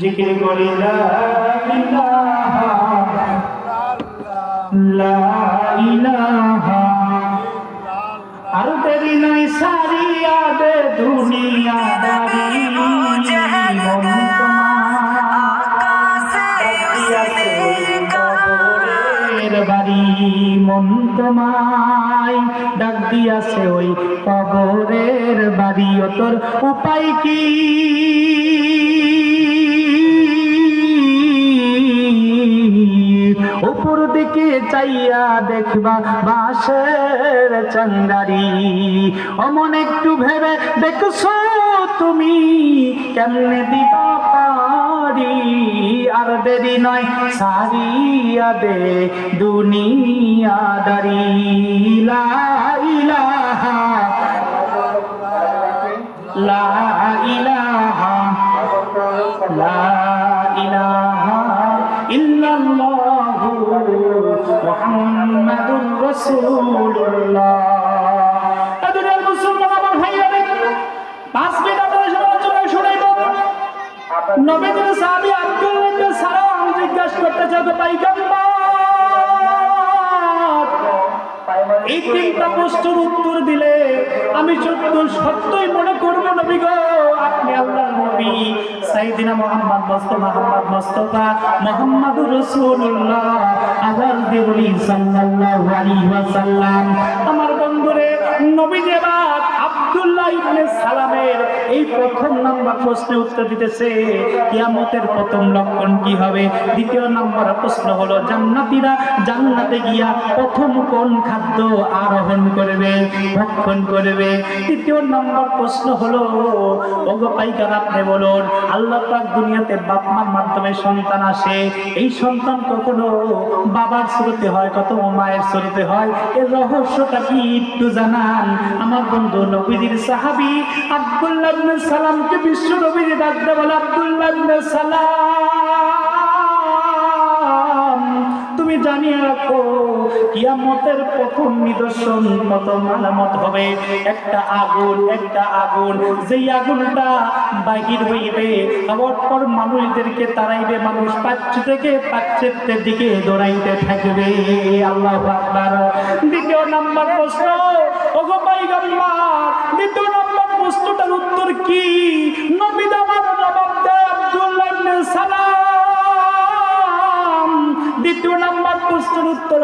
জিকির করি, লা ইলাহা লা নাই সারিয়া দে দুনিয়া দারি মন তোমায় ডাক দিয়াছে ওই কবরের বাড়ি। ও তোর উপায় কি? দিকে চাইয়া দেখবা বাসের চাঙ্গারি। অমন একটু ভেবে দেখছ তুমি কেমনে দিবা পারি আর দেরি নয় সারিয়া দে দুনিয়াদারি লা ইলাহা লা ইলাহা লা ইলাহা ইল্লাল্লাহু। মুহাম্মাদুর রাসূলুল্লাহ। আদরের মুসলমান আমার ভাইরা পাঁচ মিনিট এই প্রশ্নের উত্তর দিলে আমি সত্য সত্যই মনে করব নবী গো, আপনি আল্লাহর নবী সাইদিনা মোহাম্মদ মোস্তফা মোহাম্মদ মোস্তফা মোহাম্মদ রাসূলুল্লাহ আওয়াজ দিয়ে সাল্লাল্লাহু আলাইহি ওয়াসাল্লাম। আমার বন্ধুরে নবী দেবাত আব্দুল্লাহ ইবনে সালামের এই প্রথম নাম্বার প্রশ্নের উত্তর দিতেছে, কিয়ামতের প্রথম লক্ষণ কি হবে? দ্বিতীয় নাম্বার প্রশ্ন হলো, জান্নাতীরা জান্নাতে গিয়া প্রথম কোন খাদ্য আরোহণ করবে, ভক্ষণ করবে? তৃতীয় প্রশ্ন হলো, ওগো পাইকার আপনি বলুন, আল্লাহ পাক দুনিয়াতে বাপ মার মাধ্যমে সন্তান আসে, এই সন্তান কখনো বাবার স্রোতে হয় কত মায়ের স্রোতে হয়? এর রহস্যটা কি একটু জানান। আমার বন্ধু নবীদের সাহাবি আব্দুল্লাহ ইবনে সালামকে বিশ্ব নবীর ডাকতে বলে, আব্দুল্লাহ ইবনে সালাম, তুমি জানিয়ে রাখো, কিয়ামতের প্রথম নিদর্শন, প্রথম আলামত হবে একটা আগুন একটা আগুন। যেই আগুনটা বাহির হইবে, আবার পর মানুষদেরকে তারাইবে মানুষ পাচ্ছ থেকে পাচ্ছের দিকে দৌড়াইতে থাকবে। আল্লাহ আকবার। দ্বিতীয় নাম্বার প্রশ্ন, ওগো পাইগাম্বার দ্বিতীয়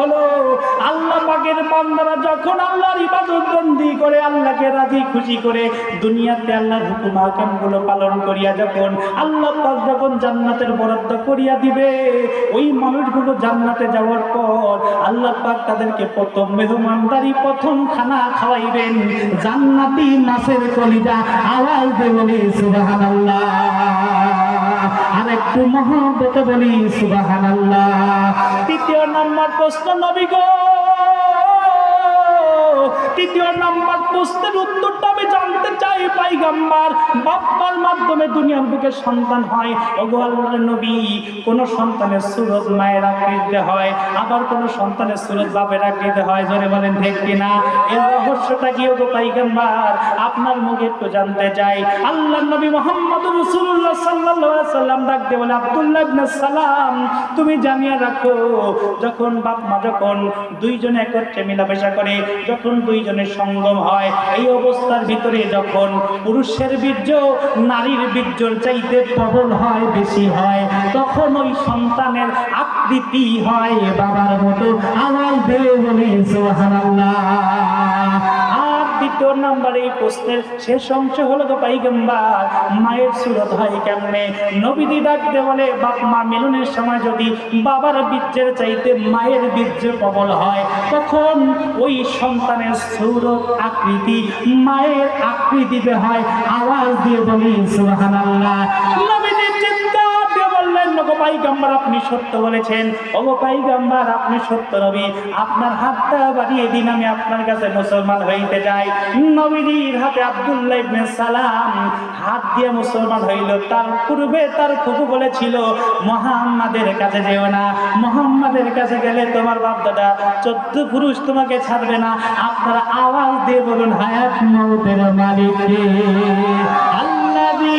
হলো। আল্লাহ পাকের বান্দারা যখন আল্লাহর ইবাদত বন্দি করে, আল্লাহকে রাজি খুশি করে দুনিয়াতে আল্লাহর হুকুম হাকামগুলো পালন করিয়া যখন আল্লাহ পাক যখন জান্নাতের বরাদ্দ করিয়া দিবে, ওই মানুষগুলো জান্নাতে যাওয়ার পর আল্লাহ পাক তাদেরকে প্রথম মেহমানদারি, প্রথম খানা খাওয়াইবেন। জান্নাতি মাছের কলিজা আওয়াজ দিয়ে বলি, সুবহানাল্লাহ। আর একটু মহব্বতে বলি সুবাহান তৃতীয় নম্বর প্রশ্ন নবী গো। তৃতীয় নাম্বার প্রশ্নের উত্তরটা আমি জানতে চাই, পাইগাম্বার। বাপ্পার মাধ্যমে দুনিয়ার বুকে সন্তান হয়। ওগো নবী, কোন সন্তানের মায়ের হয়, আবার কোন সন্তানের বাপের হয় বলেন রহস্যটা কি ওগো পাইগাম্বার? আপনার মুখে একটু জানতে চাই। আল্লাহ নবী মোহাম্মদ রসুল্লাহ আলাইহি সাল্লাম ডাক দিয়ে বলে, আব্দুল্লাহ সালাম, তুমি জানিয়ে রাখো, যখন বাপ মা যখন দুইজনে একত্রে মিলামেশা করে, যখন দুইজনের সঙ্গম হয়। এই অবস্থার ভিতরে যখন পুরুষের বীর্য, নারীর বীর্যর চাইতে প্রবল হয়, বেশি হয়, তখন ওই সন্তানের আকৃতি হয়। বাবার মতো আমার দেহ বলে দ্বিতীয় নাম্বার এই প্রশ্নের শেষ অংশ হলো তো পাইগম্বার, মায়ের সুরত হয় কেমনে? নবীদি ডাকতে বলে, বাপ মা, মিলনের সময় যদি বাবার বীর্যের চাইতে মায়ের বীর্য প্রবল হয়, তখন ওই সন্তানের সুরত আকৃতি, মায়ের আকৃতিতে হয়, আওয়াজ দিয়ে বলি, সুবহানাল্লাহ। নবীজি পাইগাম্বার আপনি সত্য বলেছেন। ওগো পাইগাম্বার, আপনি সত্য নবী। আপনার হাতটা বাড়িয়ে দিন, আমি আপনার কাছে মুসলমান হইতে যাই নবীর হাতে আব্দুল্লাহ ইবনে সালাম হাত দিয়ে মুসলমান হইল। তার পূর্বে তার ফুফু বলেছিল, মোহাম্মদের কাছে যেও না। মোহাম্মদের কাছে গেলে তোমার বাপ দাদা চোদ্দ পুরুষ তোমাকে ছাড়বে না। আপনারা আওয়াজ দিয়ে বলুন, হায়াত মালিক কে? আল্লাযী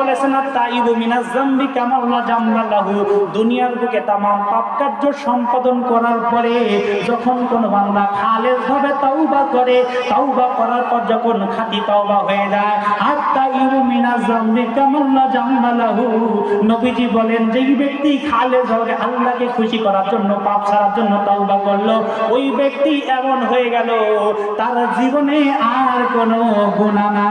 বলেছেন তাইবু মিনাজ জামবি কামাল্লা জামলাহু দুনিয়ার বুকে তামাম পাপ কার্য সম্পাদন করার পরে যখন কোন বান্দা খালেজ ভাবে তাওবা করে, তাওবা করার পর যখন খাঁটি তাওবা হয়ে যায় আর তাইবু মিনাজ জামবি কামাল্লা জামলাহু নবীজি বলেন, যেই ব্যক্তি খালেজ হবে আল্লাহকে খুশি করার জন্য, পাপ ছাড়ার জন্য তাওবা করল, ওই ব্যক্তি এমন হয়ে গেল, তার জীবনে আর কোনো গুনাহ না